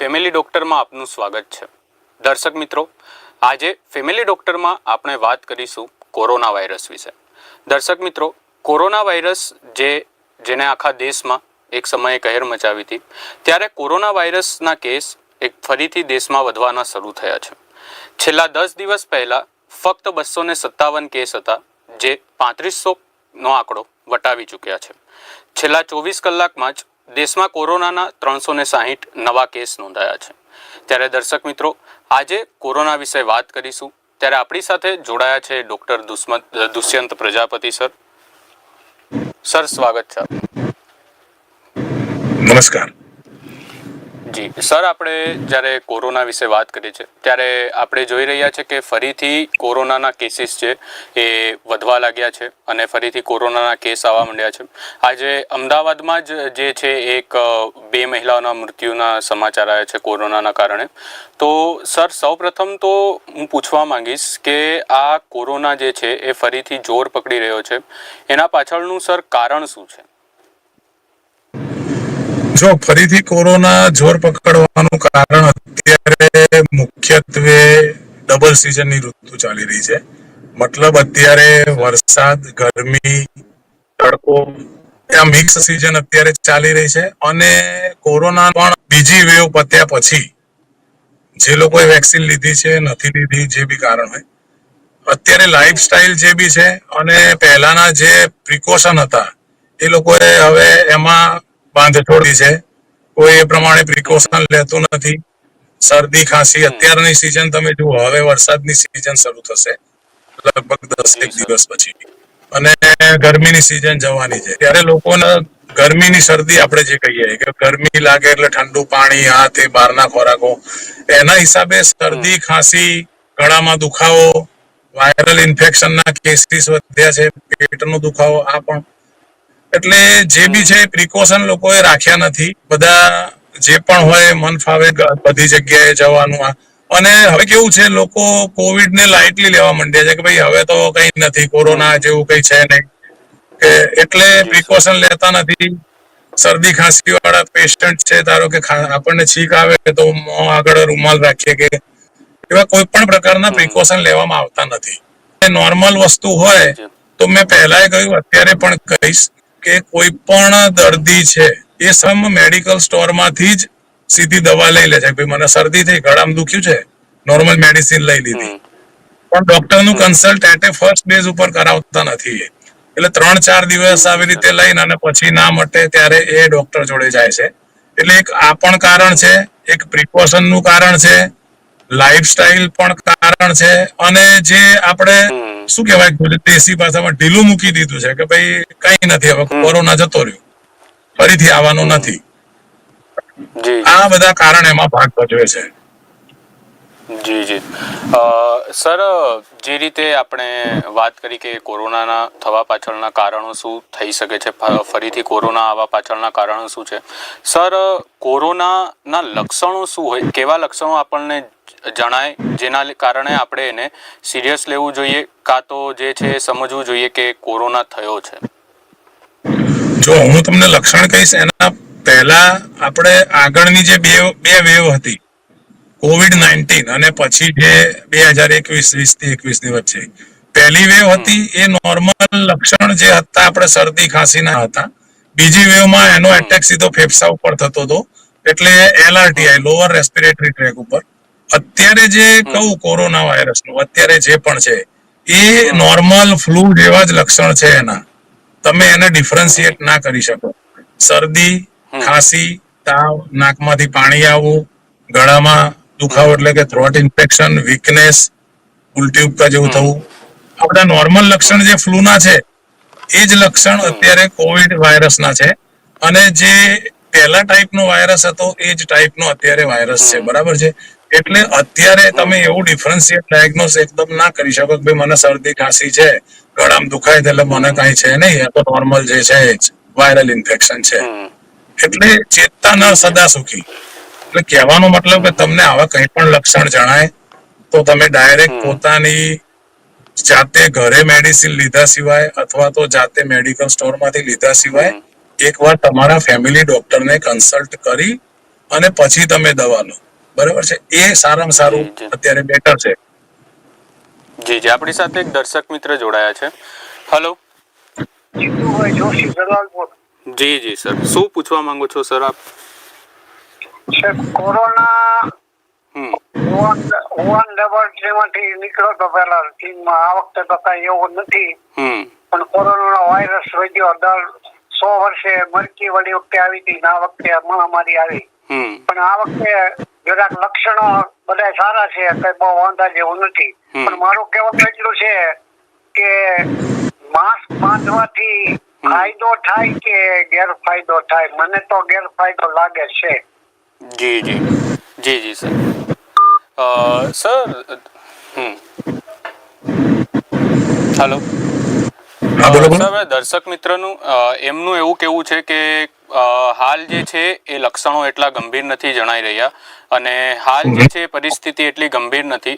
Family ડૉક્ટરમાં આપનું સ્વાગત છે. દર્શક મિત્રો, આજે ફેમિલી ડૉક્ટરમાં આપણે વાત કરીશું કોરોના વાયરસ વિશે. દર્શક મિત્રો, કોરોના વાયરસ જે, જેને આખા દેશમાં એક સમયે કહેર મચાવી હતી, ત્યારે કોરોના વાયરસના કેસ એક ફરીથી દેશમાં વધવાના શરૂ થયા છે. છેલ્લા દસ દિવસ પહેલાં ફક્ત બસો ને સત્તાવન કેસ હતા, જે પાંત્રીસોનો આંકડો વટાવી ચૂક્યા છે. છેલ્લા ચોવીસ કલાકમાં જ દેશમાં કોરોનાના ત્રણસો ને સાહીઠ નવા કેસ નોંધાયા છે. ત્યારે દર્શક મિત્રો, આજે કોરોના વિશે વાત કરીશું. ત્યારે આપણી સાથે જોડાયા છે ડોક્ટર દુષ્મત દુષ્યંત પ્રજાપતિ સર. સર, સ્વાગત છે નમસ્કાર. જી, સર, આપણે જ્યારે કોરોના વિશે વાત કરીએ છીએ, ત્યારે આપણે જોઈ રહ્યા છે કે ફરીથી કોરોનાના કેસીસ છે એ વધવા લાગ્યા છે અને ફરીથી કોરોનાના કેસ આવવા માંડ્યા છે. આજે અમદાવાદમાં જ જે છે એક બે મહિલાઓના મૃત્યુના સમાચાર આવ્યા છે કોરોનાના કારણે. તો, સર, સૌપ્રથમ તો હું પૂછવા માંગીશ કે આ કોરોના જે છે એ ફરીથી જોર પકડી રહ્યો છે. એના પાછળનું, સર, કારણ શું છે? જો ફરીથી કોરોના જોર પકડવાનું કારણ અત્યારે મુખ્યત્વે ડબલ સિઝનની ઋતુ ચાલી રહી છે. મતલબ અત્યારે વરસાદ, ગરમી, તડકો, આ મિક્સ સિઝન અત્યારે ચાલી રહી છે અને કોરોના પણ બીજી વેવ પત્યા પછી જે લોકોએ વેક્સિન લીધી છે, નથી લીધી, જે બી કારણ હોય. અત્યારે લાઈફ સ્ટાઇલ જે બી છે અને પહેલાના જે પ્રિકોશન હતા, એ લોકોએ હવે એમાં બાંધછોડી છે. કોઈ એ પ્રમાણે પ્રિકોશન લેતું નથી. શરદી ખાંસી અત્યારની સિઝન તમે જુઓ હવે વરસાદની સિઝન શરૂ થશે. લગભગ દસ એક દિવસ પછી. અને ગરમીની સિઝન જવાની છે. ત્યારે લોકોને ગરમીની શરદી આપણે જે કહીએ કે ગરમી લાગે એટલે ઠંડુ પાણી આ તે બહારના ખોરાકો. એના હિસાબે શરદી ખાંસી ગળામાં દુખાવો વાયરલ ઇન્ફેક્શનના કેસીસ વધ્યા છે પેટનો દુખાવો આ પણ એટલે જે બી છે પ્રિકોશન લોકોએ રાખ્યા નથી. બધા જે પણ હોય મન ફાવે બધી જગ્યાએ જવાનું આ. અને હવે કેવું છે લોકો કોવિડ ને લાઇટલી લેવા માંડ્યા છે કે ભાઈ હવે તો કઈ નથી કોરોના જેવું કઈ છે નહીં. કે એટલે પ્રિકોશન લેતા નથી. શરદી ખાંસી વાળા પેશન્ટ છે ધારો કે આપણને છીક આવે તો મોં આગળ રૂમાલ રાખીએ કે એવા કોઈ પણ પ્રકારના પ્રિકોશન લેવામાં આવતા નથી. નોર્મલ વસ્તુ હોય તો મેં પહેલા કહ્યું અત્યારે પણ કહીશ. કે કોઈ પણ દર્દી છે, એ સમ મેડિકલ સ્ટોરમાંથી જ સીધી દવા લઈ લે છે. ભાઈ, મને શરદી થઈ, ગળામાં દુખ્યું છે નોર્મલ મેડિસિન લઈ લીધી. પણ ડોક્ટરનું consult at a first base ઉપર કરાવતા નથી એટલે ત્રણ ચાર દિવસ આવી રીતે લઈને અને પછી ના મટે ત્યારે એ ડોક્ટર જોડે જાય છે. એટલે એક આ પણ કારણ છે, એક પ્રિકોશનનું કારણ છે લાઈફસ્ટાઈલ પણ કારણ છે, અને જે આપણે. શું કહેવાય? દેશી ભાષામાં ઢીલું મૂકી દીધું છે કે ભાઈ કઈ નથી હવે કોરોના જતો રહ્યો. ફરીથી આવવાનું નથી. આ બધા કારણ એમાં ભાગ ભજવે છે. જી જી. સર જે રીતે આપણે વાત કરી કે કોરોનાના થવા પાછળના કારણો શું થઈ શકે છે ફરીથી કોરોના આવવા પાછળના કારણો શું છે? સર કોરોનાના લક્ષણો શું હોય? કેવા લક્ષણો આપણને જણાય જેના કારણે આપણે એને સિરિયસ લેવું જોઈએ કાં તો જે છે એ સમજવું જોઈએ કે કોરોના થયો છે. જો હું તમને લક્ષણ કહીશ એના પહેલા આપણે આગળની જે બે બે વેવ હતી કોવિડ નાઇન્ટીન અને પછી જે બે હજાર એકવીસ વીસથી એકવીસની વચ્ચે પહેલી વેવ હતી એ નોર્મલ લક્ષણ જે હતા આપણે શરદી ખાંસીના હતા. બીજી વેવમાં એનો એટેક સીધો ફેફસા ઉપર થતો હતો એટલે એલઆરટીઆઈ લોઅર રેસ્પિરેટરી ટ્રેક ઉપર. અત્યારે જે કહું કોરોના વાયરસનું અત્યારે જે પણ છે એ નોર્મલ ફ્લૂ જેવા જ લક્ષણ છે એના. તમે એને ડિફરન્શિએટ ના કરી શકો. શરદી ખાંસી તાવ નાકમાંથી પાણી આવવું ગળામાં દુખાવો એટલે કે થ્રોટ ઇન્ફેક્શન વીકનેસ ઉલટી ઉપકા જેવું થવું. આ બધા નોર્મલ લક્ષણ જે ફ્લૂના છે એ જ લક્ષણ અત્યારે કોવિડ વાયરસના છે. અને જે પહેલા ટાઈપનો વાયરસ હતો એ જ ટાઈપનો અત્યારે વાયરસ છે. બરાબર છે? એટલે અત્યારે તમે એવું ડિફરન્શિએટ ડાયગ્નોસ એકદમ ના કરી શકો કે મને શરદી ખાંસી છે ગળામાં દુખાય છે એટલે મને કઈ છે નહીં આ તો નોર્મલ જે છે વાયરલ ઇન્ફેક્શન છે. એટલે ચેતતા ન સદા સુખી. એટલે કહેવાનો મતલબ કે તમને આવા કંઈ પણ લક્ષણ જણાય તો તમે ડાયરેક્ટ પોતાની જાતે ઘરે મેડિસિન લીધા સિવાય અથવા તો જાતે મેડિકલ સ્ટોરમાંથી લીધા સિવાય. એકવાર તમારા ફેમિલી ડોક્ટરને કન્સલ્ટ કરી અને પછી તમે દવા લો બરાબર છે? એ સારામાં સારું. અત્યારે બેટર છે. જી જી. આપણી સાથે એક દર્શક મિત્ર જોડાયા છે. હલો જી જી સર. શું પૂછવા માંગો છો સર આપ? કોરોના નીકળ્યો તો ચીનમાં આ વખતે તો કઈ એવું નથી. હમ. પણ કોરોના વાયરસ વધ્યો. દર સો વર્ષે મરકી વળી વખતે આવી હતી આ વખતે મહામારી આવી. હમ. પણ આ વખતે જરાક લક્ષણો બધા સારા છે કઈ બહુ વાંધા જેવું નથી. પણ મારું કહેવાનું એટલું છે કે માસ્ક બાંધવાથી ફાયદો થાય કે ગેરફાયદો થાય? મને તો ગેરફાયદો લાગે છે. જી જી. જી જી સર. અ, સર હમ. હેલો. દર્શક મિત્રનું એમનું એવું કેવું છે કે હાલ જે છે એ લક્ષણો એટલા ગંભીર નથી જણાઈ રહ્યા અને હાલ જે છે પરિસ્થિતિ એટલી ગંભીર નથી.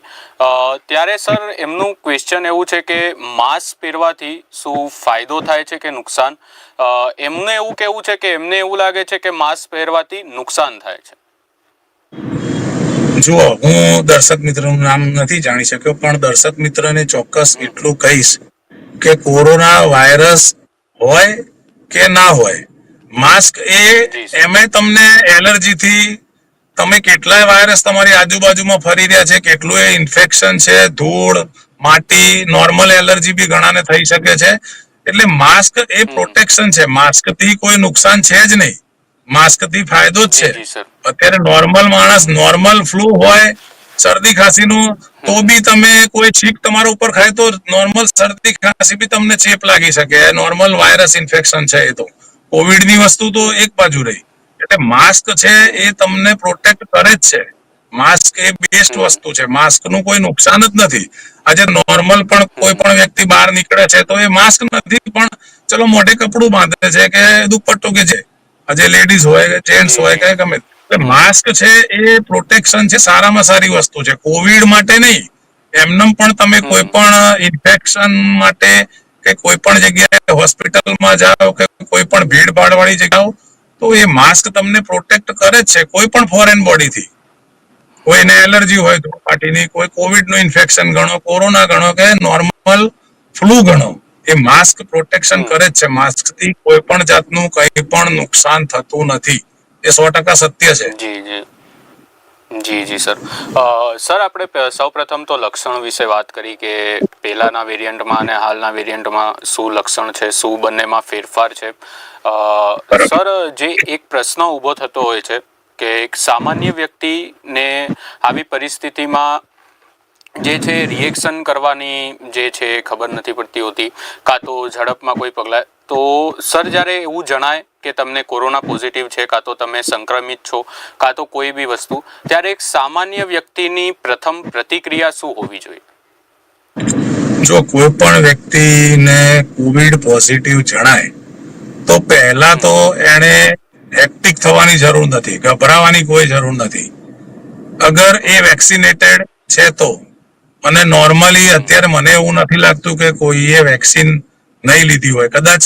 ત્યારે સર એમનું ક્વેશ્ચન એવું છે કે માસ્ક પહેરવાથી શું ફાયદો થાય છે કે નુકસાન? એમને એવું કેવું છે કે એમને એવું લાગે છે કે માસ્ક પહેરવાથી નુકસાન થાય છે? જુઓ, હું દર્શક મિત્રનું નામ નથી જાણી શક્યો, પણ દર્શક મિત્રને ચોક્કસ એટલું કહીશ કે કોરોના વાયરસ હોય કે ના હોય માસ્ક એ એમે તમને એલર્જીથી તમે કેટલાય વાયરસ તમારી આજુબાજુમાં ફરી રહ્યા છે. કેટલું એ ઇન્ફેક્શન છે ધૂળ માટી નોર્મલ એલર્જી બી ઘણાને થઈ શકે છે. એટલે માસ્ક એ પ્રોટેક્શન છે. માસ્કથી કોઈ નુકસાન છે જ નહીં. માસ્કથી ફાયદો જ છે. અત્યારે નોર્મલ માણસ નોર્મલ ફ્લૂ હોય શરદી ખાંસીનું તો બી તમે કોઈ છીક તમારા ઉપર ખાય તો નોર્મલ શરદી ખાંસી બી તમને ચેપ લાગી શકે. નોર્મલ વાયરસ ઇન્ફેક્શન છે એ તો. કોવિડની વસ્તુ તો એક બાજુ રહી. એટલે માસ્ક છે એ તમને પ્રોટેક્ટ કરે જ છે. માસ્ક એ બેસ્ટ વસ્તુ છે. માસ્કનું કોઈ નુકસાન જ નથી. આજે નોર્મલ પણ કોઈ પણ વ્યક્તિ બહાર નીકળે છે તો એ માસ્ક નથી પણ ચલો મોઢે કપડું બાંધે છે કે દુપટ્ટો કે છે આજે લેડીઝ હોય કે જેન્ટ્સ હોય કે ગમે. એટલે માસ્ક છે એ પ્રોટેક્શન છે સારામાં સારી વસ્તુ છે. કોવિડ માટે નહીં. એમનેમ પણ તમે કોઈ પણ ઇન્ફેક્શન માટે કે કોઈ પણ જગ્યાએ હોસ્પિટલમાં જાઓ કે કોઈ પણ ભીડભાડ વાળી જગ્યાઓ તો એ માસ્ક તમને પ્રોટેક્ટ કરે જ છે કોઈ પણ ફોરેન બોડીથી. કોઈને એલર્જી હોય ધૂળપાટીની કોઈ કોવિડનું ઇન્ફેક્શન ગણો કોરોના ગણો કે નોર્મલ ફ્લુ ગણો એ માસ્ક પ્રોટેક્શન કરે જ છે. માસ્કથી કોઈ પણ જાતનું કંઈ પણ નુકસાન થતું નથી. એ સો ટકા સત્ય છે. જી જી. જી જી સર. સર આપણે સૌપ્રથમ તો લક્ષણ વિશે વાત કરી કે પહેલાના વેરિયન્ટમાં અને હાલના વેરિયન્ટમાં શું લક્ષણ છે શું બંનેમાં ફેરફાર છે? સર જે એક પ્રશ્ન ઊભો થતો હોય છે કે એક સામાન્ય વ્યક્તિને આવી પરિસ્થિતિમાં જે છે રિએક્શન કરવાની જે છે ખબર નથી પડતી હોતી કાં તો ઝડપમાં કોઈ પગલાં. તો સર જ્યારે એવું જણાય કે તમને કોરોના પોઝિટિવ છે, કાં તો તમે સંક્રમિત છો, કાં તો કોઈ બી વસ્તુ, ત્યારે એક સામાન્ય વ્યક્તિની પ્રથમ પ્રતિક્રિયા શું હોવી જોઈએ? જો કોઈ પણ વ્યક્તિને કોવિડ પોઝિટિવ જણાય, તો પહેલા તો એને હેક્ટિક થવાની જરૂર નથી, ગભરાવાની કોઈ જરૂર નથી. અગર એ વેક્સિનેટેડ છે તો, અને નોર્મલી અત્યારે મને એવું નથી લાગતું કે કોઈએ વેક્સિન નહીં લીધી હોય. કદાચ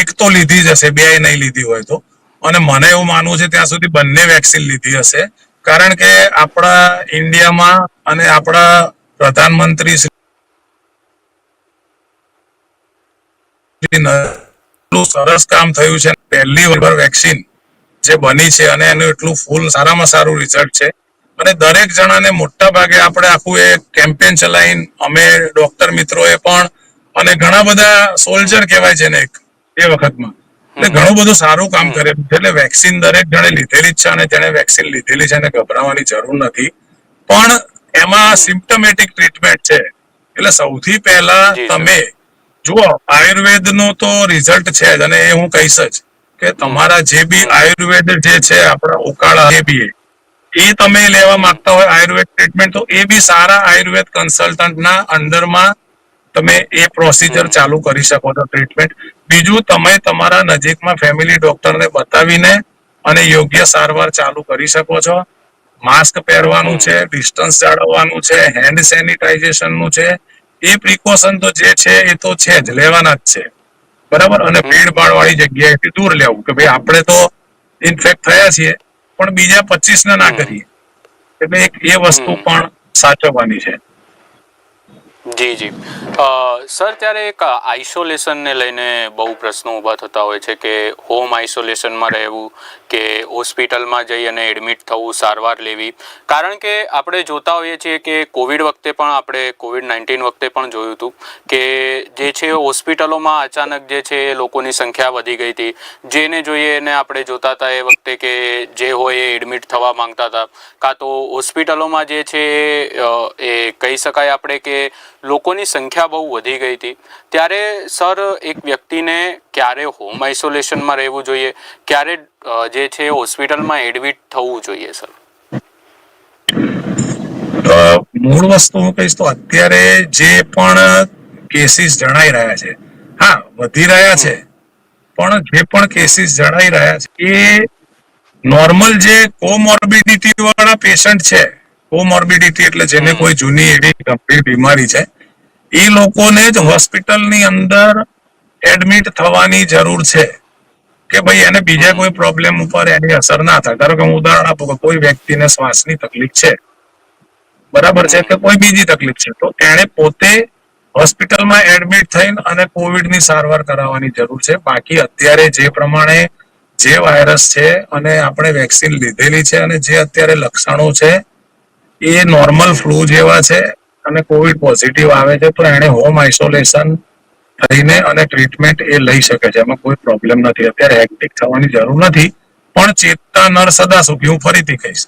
એક તો લીધી જ હશે, બે નહીં લીધી હોય તો. અને મને એવું માનવું છે ત્યાં સુધી બંને વેક્સિન લીધી હશે. કારણ કે આપણા ઇન્ડિયામાં અને આપણા પ્રધાનમંત્રી એટલું સરસ કામ થયું છે. પહેલી વગર વેક્સિન જે બની છે અને એનું એટલું ફૂલ સારામાં સારું રિઝલ્ટ છે. અને દરેક જણાને મોટા ભાગે આપણે આખું એ કેમ્પેન ચલાવીને અમે ડોક્ટર મિત્રોએ પણ અને ઘણા બધા સોલ્જર કહેવાય છે ને એક. એ વખતમાં. એટલે ઘણું બધું સારું કામ કરેલું છે. એટલે વેક્સિન દરેક જણે લીધેલી જ છે અને જેને વેક્સિન લીધેલી છે એને ગભરાવાની જરૂર નથી. પણ એમાં સિમ્ટમેટિક ટ્રીટમેન્ટ છે. એટલે સૌથી પહેલા તમે જુઓ આયુર્વેદનું તો રિઝલ્ટ છે જ અને એ હું કહીશ જ કે તમારા જે બી આયુર્વેદ જે છે આપણા ઉકાળા જે બી એ, એ તમે લેવા માંગતા હોય આયુર્વેદ ટ્રીટમેન્ટ તો એ બી સારા આયુર્વેદ કન્સલ્ટન્ટના અંડરમાં તમે એ પ્રોસિજર ચાલુ કરી શકો છો ટ્રીટમેન્ટ બીજું તમે તમારા નજીકમાં ફેમિલી ડોક્ટરને બતાવીને અને યોગ્ય સારવાર ચાલુ કરી શકો છો. માસ્ક પહેરવાનું છે ડિસ્ટન્સ જાળવવાનું છે હેન્ડ સેનિટાઇઝેશનનું છે. એ પ્રિકોશન તો જે છે એ તો છે જ લેવાના જ છે. બરાબર? અને ભીડભાડ વાળી જગ્યાએથી દૂર લેવું કે ભાઈ આપણે તો ઇન્ફેક્ટ થયા છીએ પણ બીજા પચીસ ને ના કરીએ. એટલે એક એ વસ્તુ પણ સાચવવાની છે. જી જી. સર, ત્યારે એક આઇસોલેશનને લઈને બહુ પ્રશ્નો ઊભા થતા હોય છે કે હોમ આઇસોલેશનમાં રહેવું કે હોસ્પિટલમાં જઈ અને એડમિટ થવું, સારવાર લેવી. કારણ કે આપણે જોતા હોઈએ છીએ કે કોવિડ વખતે પણ આપણે, કોવિડ નાઇન્ટીન વખતે પણ જોયું હતું કે જે છે હોસ્પિટલોમાં અચાનક જે છે એ લોકોની સંખ્યા વધી ગઈ હતી. જેને જોઈએ એને આપણે જોતા હતા એ વખતે કે જે હોય એ એડમિટ થવા માંગતા હતા. કાં તો હોસ્પિટલોમાં જે છે એ કહી શકાય આપણે કે લોકોની સંખ્યા બહુ વધી ગઈ હતી. ત્યારે સર, એક વ્યક્તિને ક્યારે હોમ આઇસોલેશનમાં રહેવું જોઈએ? ક્યારે જે છે હોસ્પિટલમાં એડમિટ થવું જોઈએ, સર? મૂળ વસ્તુ હું કહીશ તો અત્યારે જે પણ કેસીસ જણાઈ રહ્યા છે, હા, વધી રહ્યા છે, પણ જે પણ કેસીસ જણાઈ રહ્યા છે, એ નોર્મલ જે કોમોર્બિડિટી વાળા પેશન્ટ છે કોમોર્બિડિટી એટલે જેને કોઈ જૂની એવી ગંભીર બીમારી છે એ લોકોને જ હોસ્પિટલની અંદર એડમિટ થવાની જરૂર છે. કે ભાઈ એને બીજા કોઈ પ્રોબ્લેમ ઉપર એની અસર ના થાય. ધારો કે હું ઉદાહરણ આપું કે કોઈ વ્યક્તિને શ્વાસની તકલીફ છે. બરાબર છે કે કોઈ બીજી તકલીફ છે. તો એણે પોતે હોસ્પિટલમાં એડમિટ થઈને અને કોવિડની સારવાર કરાવવાની જરૂર છે. બાકી અત્યારે જે પ્રમાણે જે વાયરસ છે અને આપણે વેક્સિન લીધેલી છે અને જે અત્યારે લક્ષણો છે એ નોર્મલ ફ્લૂ જેવા છે અને કોવિડ પોઝિટિવ આવે છે તો એણે હોમ આઇસોલેશન થઈને અને ટ્રીટમેન્ટ એ લઈ શકે છે. એમાં કોઈ પ્રોબ્લેમ નથી. અત્યારે હેક્ટિક થવાની જરૂર નથી, પણ ચેતતા નર સદા સુખી હું ફરીથી કહીશ,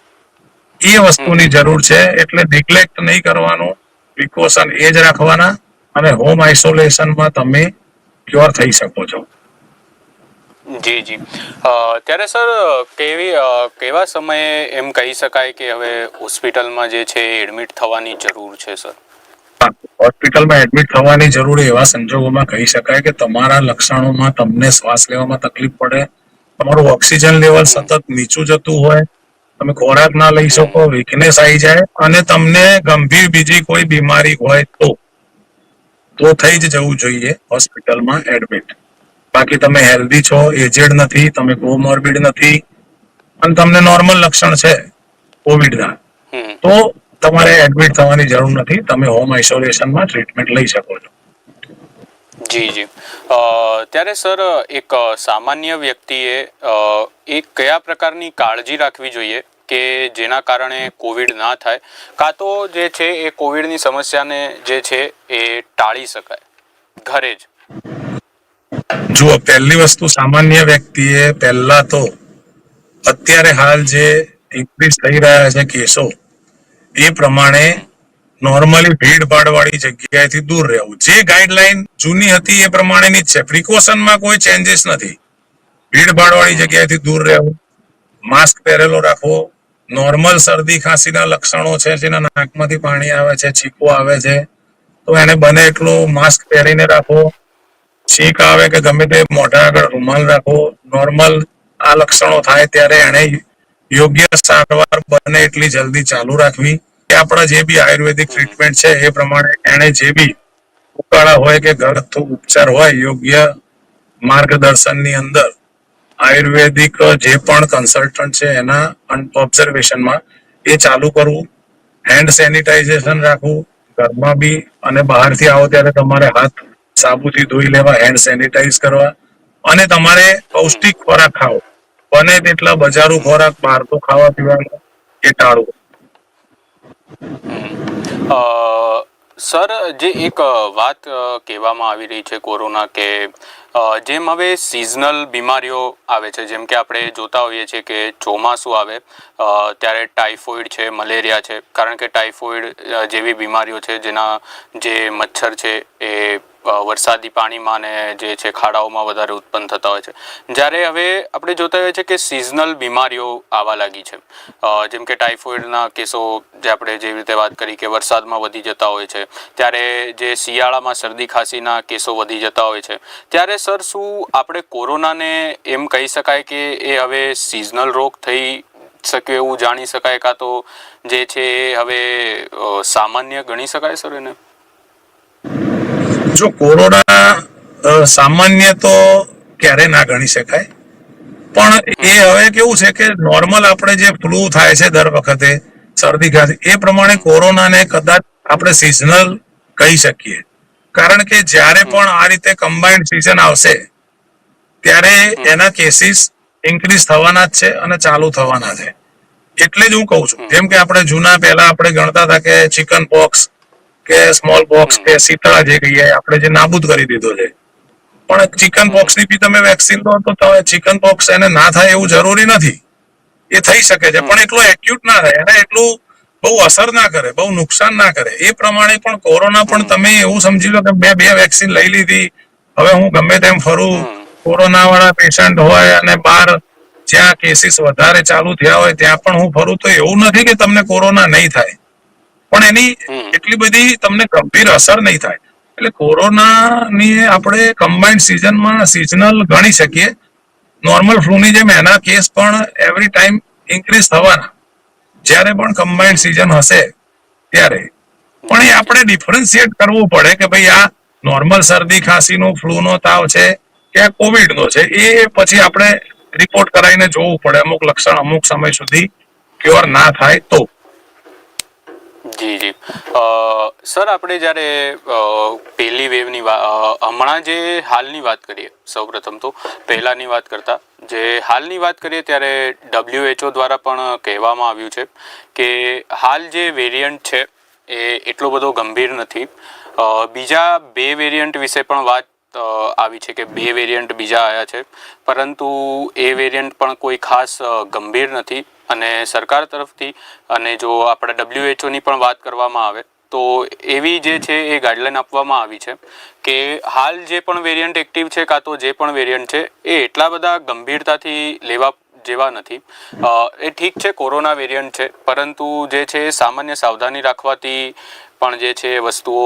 એ વસ્તુની જરૂર છે, એટલે નિગ્લેક્ટ નહીં કરવાનું પ્રિકોશન એ જ રાખવાના અને હોમ આઇસોલેશનમાં તમે ક્યોર થઈ શકો છો. જી જી. ત્યારે સર કેવી કેવા સમયે એમ કહી શકાય કે હવે હોસ્પિટલમાં જે છે એડમિટ થવાની જરૂર છે સર? હોસ્પિટલમાં એડમિટ થવાની જરૂર એવા સંજોગોમાં કહી શકાય કે તમારા લક્ષણોમાં તમને શ્વાસ લેવામાં તકલીફ પડે તમારું ઓક્સિજન લેવલ સતત નીચું જતું હોય તમે ખોરાક ના લઈ શકો વીકનેસ આવી જાય અને તમને ગંભીર બીજી કોઈ બીમારી હોય તો તો થઈ જ જવું જોઈએ હોસ્પિટલમાં એડમિટ. બાકી તમે હેલ્ધી છો એજેડ નથી તમે કોમોર્બિડ નથી અને તમને નોર્મલ લક્ષણ છે કોવિડના. તો તમારે એડમિટ થવાની જરૂર નથી તમે હોમ આઇસોલેશનમાં ટ્રીટમેન્ટ લઈ શકો છો. જી જી. ત્યારે સર એક સામાન્ય વ્યક્તિએ એક કયા પ્રકારની કાળજી રાખવી જોઈએ કે જેના કારણે કોવિડ ના થાય? કાં તો જે છે એ કોવિડની સમસ્યાને જે છે એ ટાળી શકાય. ઘરે જ. જુઓ, પહેલી વસ્તુ સામાન્ય વ્યક્તિએ પહેલા તો અત્યારે હાલ જે ઇન્ક્રીઝ થઈ રહ્યા છે કેસો, એ પ્રમાણે નોર્મલી ભીડભાડ વાળી જગ્યાએથી દૂર રહેવું. જે ગાઈડલાઈન જૂની હતી એ પ્રમાણેની જ છે. પ્રિકોશનમાં કોઈ ચેન્જીસ નથી. ભીડભાડ વાળી જગ્યાએથી દૂર રહેવું માસ્ક પહેરેલો રાખવો નોર્મલ શરદી ખાંસીના લક્ષણો છે, જેના નાકમાંથી પાણી આવે છે, છીકો આવે છે, તો એને બને એટલું માસ્ક પહેરીને રાખવો છીંક આવે કે ગમે તે મોઢા આગળ રૂમાલ રાખવો નોર્મલ આ લક્ષણો થાય ત્યારે એને યોગ્ય સારવાર બને એટલી જલ્દી ચાલુ રાખવી. કે આપણા જે બી આયુર્વેદિક ટ્રીટમેન્ટ છે એ પ્રમાણે એને જે બી ઉકાળા હોય કે ઘરગથ્થુ ઉપચાર હોય, યોગ્ય માર્ગદર્શનની અંદર આયુર્વેદિક જે પણ કન્સલ્ટન્ટ છે એના ઓબ્ઝર્વેશનમાં એ ચાલુ કરવું. હેન્ડ સેનિટાઇઝેશન રાખવું. ઘરમાં બી અને બહારથી આવો ત્યારે તમારે હાથ સાબુથી ધોઈ લેવા હેન્ડ સેનિટાઈઝ કરવા અને તમારે પૌષ્ટિક ખોરાક ખાવો. બને તેટલા બજારો ખોરાક, બહારનું ખાવા પીવાનું એ ટાળવું. સર, જે એક વાત કહેવામાં આવી રહી છે કોરોના કે જેમ હવે સિઝનલ બીમારીઓ આવે છે, જેમ કે આપણે જોતા હોઈએ છીએ કે ચોમાસું આવે ત્યારે ટાઇફોઇડ છે મલેરિયા છે, કારણ કે ટાઇફોઇડ જેવી બીમારીઓ છે, જેના જે મચ્છર છે એ વરસાદી પાણીમાં ને જે છે ખાડાઓમાં વધારે ઉત્પન્ન થતા હોય છે. જ્યારે હવે આપણે જોતા હોઈએ છીએ કે સિઝનલ બીમારીઓ આવવા લાગી છે. જેમ કે ટાઇફોઇડના કેસો જે આપણે જેવી રીતે વાત કરી કે વરસાદમાં વધી જતા હોય છે, ત્યારે જે શિયાળામાં શરદી ખાંસીના કેસો વધી જતા હોય છે, ત્યારે સર શું આપણે કોરોનાને એમ કહી શકાય કે એ હવે સિઝનલ રોગ થઈ શકે એવું જાણી શકાય? કાં તો જે છે એ હવે સામાન્ય ગણી શકાય સર એને? જો કોરોના સામાન્ય તો ક્યારે ના ગણી શકાય. પણ એ હવે કેવું છે કે નોર્મલ આપણે જે ફ્લૂ થાય છે દર વખતે શરદી ખાંસી એ પ્રમાણે કોરોનાને કદાચ આપણે સિઝનલ કહી શકીએ. કારણ કે જ્યારે પણ આ રીતે કમ્બાઇન્ડ સિઝન આવશે ત્યારે એના કેસીસ ઇન્ક્રીઝ થવાના જ છે અને ચાલુ થવાના છે. એટલે જ હું કહું છું. જેમ કે આપણે જૂના પહેલા આપણે ગણતા હતા કે ચિકન પોક્સ કે સ્મોલ બોક્સ કે શીતળા જે કહીએ આપણે જે નાબૂદ કરી દીધો છે. પણ ચિકન પોક્સની બી તમે વેક્સિન લો તો તમે ચિકન પોક્સ એને ના થાય એવું જરૂરી નથી. એ થઈ શકે છે પણ એટલું એક્યુટ ના થાય એને એટલું બહુ અસર ના કરે બહુ નુકસાન ના કરે. એ પ્રમાણે પણ કોરોના પણ તમે એવું સમજી લો કે મેં બે વેક્સિન લઈ લીધી હવે હું ગમે તેમ ફરું. કોરોના વાળા પેશન્ટ હોય અને બહાર જ્યાં કેસીસ વધારે ચાલુ થયા હોય ત્યાં પણ હું ફરું. તો એવું નથી કે તમને કોરોના નહીં થાય. પણ એની એટલી બધી તમને ગંભીર અસર નહીં થાય. એટલે કોરોનાની આપણે કમ્બાઇન્ડ સિઝનમાં સિઝનલ ગણી શકીએ. નોર્મલ ફ્લૂની જેમ એના કેસ પણ એવરી ટાઈમ ઇન્ક્રીઝ થવાના. જ્યારે પણ કમ્બાઇન્ડ સિઝન હશે ત્યારે. પણ એ આપણે ડિફરન્શિએટ કરવું પડે કે ભાઈ આ નોર્મલ શરદી ખાંસીનો ફ્લૂનો તાવ છે કે આ કોવિડનો છે એ પછી આપણે રિપોર્ટ કરાવીને જોવું પડે. અમુક લક્ષણ અમુક સમય સુધી ક્યોર ના થાય તો. જી જી. સર, આપણે જ્યારે પહેલી વેવની હમણાં જે હાલની વાત કરીએ, સૌપ્રથમ તો, પહેલાંની વાત કરતાં, જે હાલની વાત કરીએ ત્યારે ડબ્લ્યુએચઓ દ્વારા પણ કહેવામાં આવ્યું છે કે હાલ જે વેરિયન્ટ છે, એ એટલો બધો ગંભીર નથી. બીજા બે વેરિયન્ટ વિશે પણ વાત આવી છે કે બે વેરિયન્ટ બીજા આવ્યા છે, પરંતુ એ વેરિયન્ટ પણ કોઈ ખાસ ગંભીર નથી. અને સરકાર તરફથી અને જો આપણે ડબ્લ્યુએચઓની પણ વાત કરવામાં આવે, તો એવી જે છે એ ગાઈડલાઈન આપવામાં આવી છે કે હાલ જે પણ વેરિયન્ટ એક્ટિવ છે કાં તો જે પણ વેરિયન્ટ છે, એ એટલા બધા ગંભીરતાથી લેવા જેવા નથી. એ ઠીક છે કોરોના વેરિયન્ટ છે, પરંતુ જે છે એ સામાન્ય સાવધાની રાખવાથી પણ જે છે એ વસ્તુઓ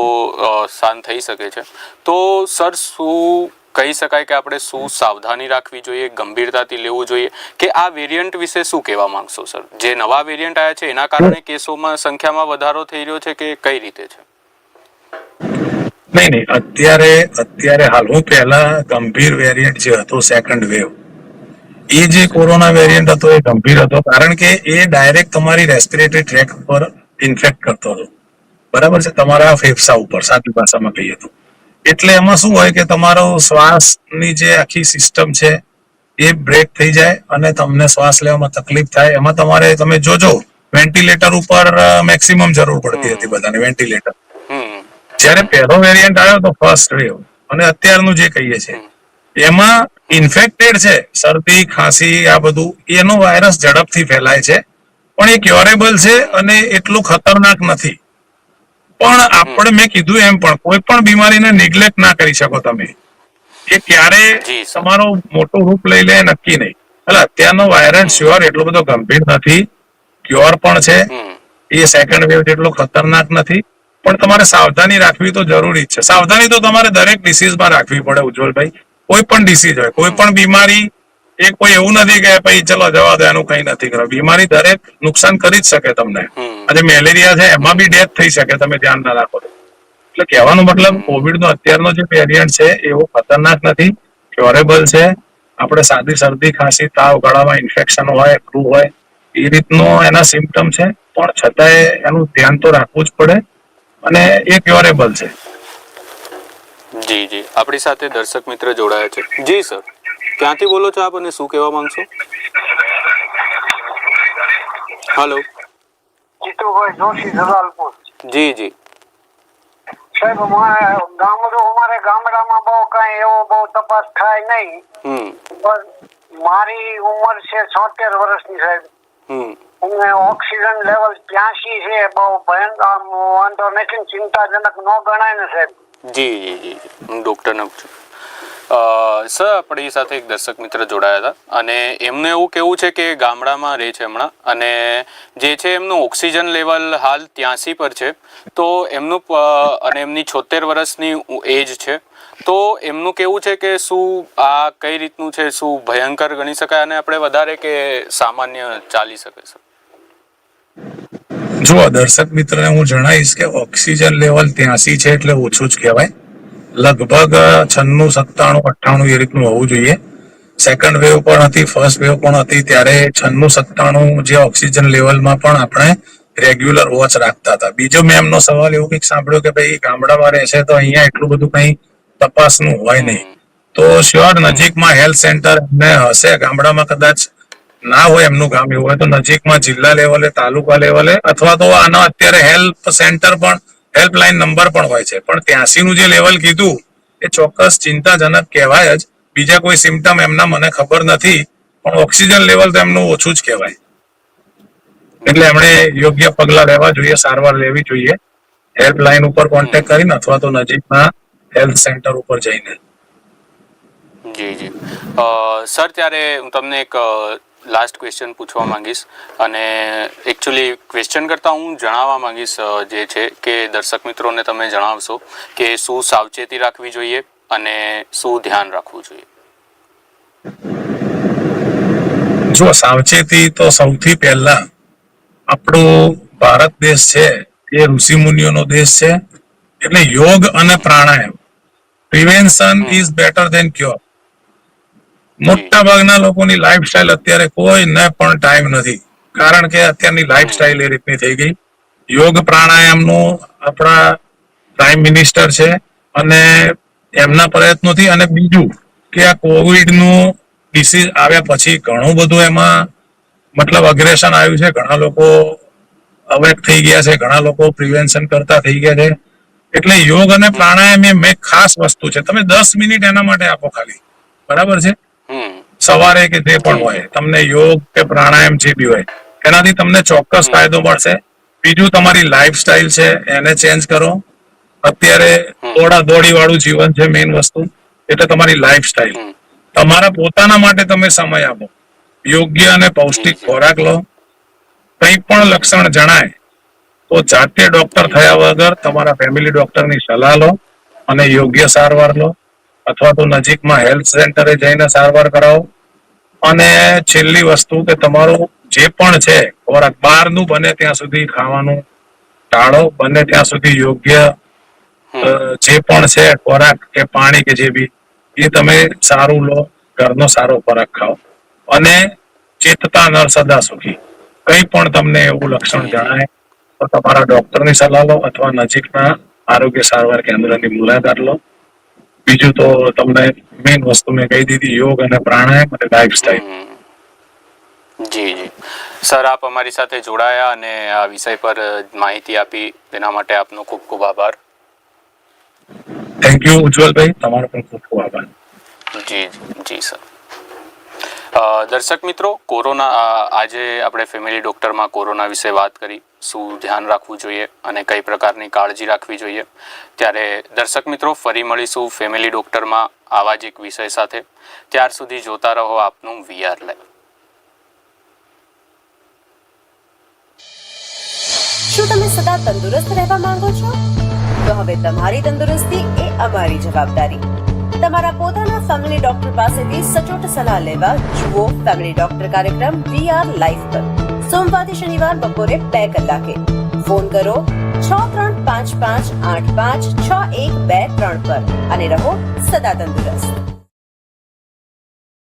શાંત થઈ શકે છે. તો સર, શું કહી શકાય કે આપણે શું સાવધાની રાખવી જોઈએ, ગંભીરતાથી લેવું જોઈએ? કે આ વેરિયન્ટ વિશે શું કહેવા માંગશો સર જે નવા વેરિયન્ટ આવ્યા છે, એના કારણે કેસોમાં સંખ્યામાં વધારો થઈ રહ્યો છે કે કઈ રીતે છે? નહીં નહીં. અત્યારે અત્યારે હાલ, હું પહેલા ગંભીર વેરિયન્ટ જે હતો સેકન્ડ વેવ એ જે કોરોના વેરિયન્ટ હતો, એ ગંભીર હતો, કારણ કે એ ડાયરેક્ટ તમારી રેસ્પિરેટરી ટ્રેક પર ઇન્ફેક્ટ કરતો હતો. બરાબર છે? તમારા ફેફસા ઉપર, સાચી ભાષામાં કહીએ તો. એટલે એમાં શું હોય કે તમારો શ્વાસની જે આખી સિસ્ટમ છે એ બ્રેક થઈ જાય અને તમને શ્વાસ લેવામાં તકલીફ થાય. એમાં તમારે તમે જોજો વેન્ટિલેટર ઉપર મેક્સિમમ જરૂર પડતી હતી બધાને વેન્ટિલેટર જ્યારે પહેલો વેરિયન્ટ આવ્યો તો ફર્સ્ટ વેવ અને અત્યારનું જે કહીએ છીએ એમાં ઇન્ફેક્ટેડ છે શરદી ખાંસી આ બધું એનો વાયરસ ઝડપથી ફેલાય છે. પણ એ ક્યોરેબલ છે અને એટલું ખતરનાક નથી. પણ આપણે મેં કીધું એમ પણ કોઈ પણ બીમારીને નિગ્લેક્ટ ના કરી શકો તમે. એ ક્યારે તમારો મોટો રૂપ લઈ લે નક્કી નહીં. એટલે અત્યારનો વાયરસ શ્યોર એટલો બધો ગંભીર નથી. ક્યોર પણ છે. એ સેકન્ડ વેવ જેટલો ખતરનાક નથી. પણ તમારે સાવધાની રાખવી તો જરૂરી છે. સાવધાની તો તમારે દરેક ડિસીઝમાં રાખવી પડે ઉજ્જવલભાઈ. કોઈ પણ ડિસીઝ હોય કોઈ પણ બીમારી એ કોઈ એવું નથી કે ભાઈ ચલો જવા દો એનું કઈ નથી કરવા બીમારી દરેક નુકસાન કરી જ શકે તમને. આજે મેલેરિયા છે, એમાં બી ડેથ થઈ શકે, તમે ધ્યાન ના રાખો એટલે કહેવાનો મતલબ કોવિડ નો અત્યારનો જે વેરિયન્ટ છે, એવો ખતરનાક નથી. ક્યોરેબલ છે. આપણે સાદી શરદી, ખાંસી, તાવ ગળામાં ઇન્ફેક્શન હોય ફ્લુ હોય, એ રીતનો એના સિમ્પટમ છે. પણ છતાંય એનું ધ્યાન તો રાખવું જ પડે અને એ ક્યોરેબલ છે. જી જી. આપણી સાથે દર્શક મિત્ર જોડાયા છે. જી, સર. ક્યાંથી બોલો છો આપ અને શું કહેવા માંગશો? હલો જીતુભાઈ જોશી જલાલપુર જી જી. સાહેબ ગામડું અમારે ગામડામાં બહુ કઈ એવો બહુ તપાસ થાય નહીં. પણ મારી ઉંમર છે છોતેર વર્ષની સાહેબ. અને ઓક્સિજન લેવલ ત્યાંશી છે બહુ ભયંકર વાંધો નથી ચિંતાજનક ન ગણાય ને સાહેબ. જી જી જી જી હું ડૉક્ટરને પૂછું અ, સર, આપણી સાથે એક દર્શક મિત્ર જોડાયા હતા અને એમનું એવું કેવું છે કે ગામડામાં રહે છે હમણાં અને જે છે એમનું ઓક્સિજન લેવલ હાલ ત્યાંસી પર છે. તો એમનું અને એમની છોતેર વર્ષની એજ છે. તો એમનું કેવું છે કે શું આ કઈ રીતનું છે, શું ભયંકર ગણી શકાય અને આપણે વધારે કે સામાન્ય ચાલી શકે છે જો દર્શક મિત્રને હું જણાવીશ કે ઓક્સિજન લેવલ ત્યાંસી છે એટલે ઓછું જ કહેવાય. લગભગ છન્નું સત્તાણું અઠ્ઠાણું એ રીતનું હોવું જોઈએ. સેકન્ડ વેવ પણ હતી ફર્સ્ટ વેવ પણ હતી ત્યારે છન્નું સત્તાણું જે ઓક્સિજન લેવલમાં પણ આપણે રેગ્યુલર વોચ રાખતા હતા. બીજો મેં એમનો સવાલ એવું કંઈક સાંભળ્યો કે ભાઈ ગામડામાં રહેશે તો અહીંયા એટલું બધું કંઈ તપાસનું હોય નહીં. તો શ્યોર નજીકમાં હેલ્થ સેન્ટર ને હશે ગામડામાં કદાચ ના હોય એમનું ગામ એવું હોય તો નજીકમાં જિલ્લા લેવલે તાલુકા લેવલે અથવા તો આના અત્યારે હેલ્પ સેન્ટર પણ હેલ્પલાઇન નંબર પણ હોય છે. પણ ત્યાંસી નું જે લેવલ કીધું, એ ચોક્કસ ચિંતાજનક કહેવાય જ. બીજા કોઈ સિમ્ટમ એમના મને ખબર નથી, પણ ઓક્સિજન લેવલ તો એમનું ઓછું જ કહેવાય. એટલે એમણે યોગ્ય પગલા લેવા જોઈએ, સારવાર લેવી જોઈએ. હેલ્પલાઇન ઉપર કોન્ટેક્ટ કરીને અથવા તો નજીકના હેલ્થ સેન્ટર ઉપર જઈને. જી જી. સર, ત્યારે હું તમને એક લાસ્ટ ક્વેશ્ચન પૂછવા માંગીશ. અને એકચ્યુઅલી ક્વેશ્ચન કરતાં હું જણાવવા માંગીશ જે છે કે દર્શક મિત્રોને તમે જણાવશો કે શું સાવચેતી રાખવી જોઈએ અને શું ધ્યાન રાખવું જોઈએ? જો સાવચેતી તો સૌથી પહેલા આપણો ભારત દેશ છે એ ઋષિ મુનિઓનો દેશ છે. એટલે યોગ અને પ્રાણાયામ prevention is better than cure મોટા ભાગના લોકોની લાઈફસ્ટાઈલ અત્યારે કોઈને પણ ટાઈમ નથી. કારણ કે અત્યારની લાઈફસ્ટાઈલ એ રીતની થઈ ગઈ. યોગ પ્રાણાયામનું આપણા પ્રાઇમ મિનિસ્ટર છે અને એમના પ્રયત્નોથી અને બીજું કે આ કોવિડનું ડિસીઝ આવ્યા પછી ઘણું બધું એમાં મતલબ અગ્રેશન આવ્યું છે. ઘણા લોકો અવેક થઈ ગયા છે. ઘણા લોકો પ્રિવેન્શન કરતા થઈ ગયા છે. એટલે યોગ અને પ્રાણાયામ એ મેં ખાસ વસ્તુ છે. તમે દસ મિનિટ એના માટે આપો ખાલી. બરાબર છે? સવારે કે જે પણ હોય તમને યોગ કે પ્રાણાયામ જે બી હોય એનાથી તમને ચોક્કસ ફાયદો મળશે. બીજું તમારી લાઈફસ્ટાઈલ છે એને ચેન્જ કરો. અત્યારે દોડા દોડી વાળું જીવન છે મેઇન વસ્તુ એટલે તમારી લાઈફસ્ટાઈલ. તમારા પોતાના માટે તમે સમય આપો. યોગ્ય અને પૌષ્ટિક ખોરાક લો. કંઈ પણ લક્ષણ જણાય તો જાતે ડોક્ટર થયા વગર તમારા ફેમિલી ડોક્ટરની સલાહ લો અને યોગ્ય સારવાર લો. અથવા તો નજીકમાં હેલ્થ સેન્ટરે જઈને સારવાર કરાવો. અને છેલ્લી વસ્તુ કે તમારું જે પણ છે, ખોરાક બહારનું બને ત્યાં સુધી ખાવાનું ટાળો. બને ત્યાં સુધી યોગ્ય જે પણ છે, ખોરાક કે પાણી કે જે બી, એ તમે સારું લો, ઘરનો સારો ખોરાક ખાઓ. અને ચેતતા નર સદા સુખી. કંઈ પણ તમને એવું લક્ષણ જણાય, તો તમારા ડોક્ટરની સલાહ લો અથવા નજીકના આરોગ્ય સારવાર કેન્દ્રની મુલાકાત લો. બીજું તો તમને મેઇન વસ્તુ મેં કહી દીધી યોગ અને પ્રાણાયામ અને લાઈફસ્ટાઈલ જી જી. સર આપ અમારી સાથે જોડાયા અને આ વિષય પર માહિતી આપી. તેના માટે આપનો ખૂબ ખૂબ આભાર. Thank you Ujjwalbhai. તમારો પણ ખૂબ ખૂબ આભાર. જી જી જી સર. દર્શક મિત્રો કોરોના આજે આપણે ફેમિલી ડોક્ટરમાં કોરોના વિશે વાત કરી. શું ધ્યાન રાખવું જોઈએ અને કઈ પ્રકારની કાળજી રાખવી જોઈએ? ત્યારે દર્શક મિત્રો, ફરી મળીશું ફેમિલી ડોક્ટરમાં આવા જ એક વિષય સાથે. ત્યાર સુધી જોતા રહો આપનું વીઆર લાઈવ. શું તમે સદા તંદુરસ્ત રહેવા માંગો છો? તો હવે તમારી તંદુરસ્તી એ અમારી જવાબદારી. તમારા પોતાના ફેમિલી ડોક્ટર પાસેથી સચોટ સલાહ લેવા જુઓ ફેમિલી ડોક્ટર કાર્યક્રમ વીઆર લાઈફ પર. સોમવારથી શનિવાર બપોરે બે કલાકે. ફોન કરો છ ત્રણ પાંચ પાંચ આઠ પાંચ છ એક બે ત્રણ પર અને રહો સદા તંદુરસ્ત.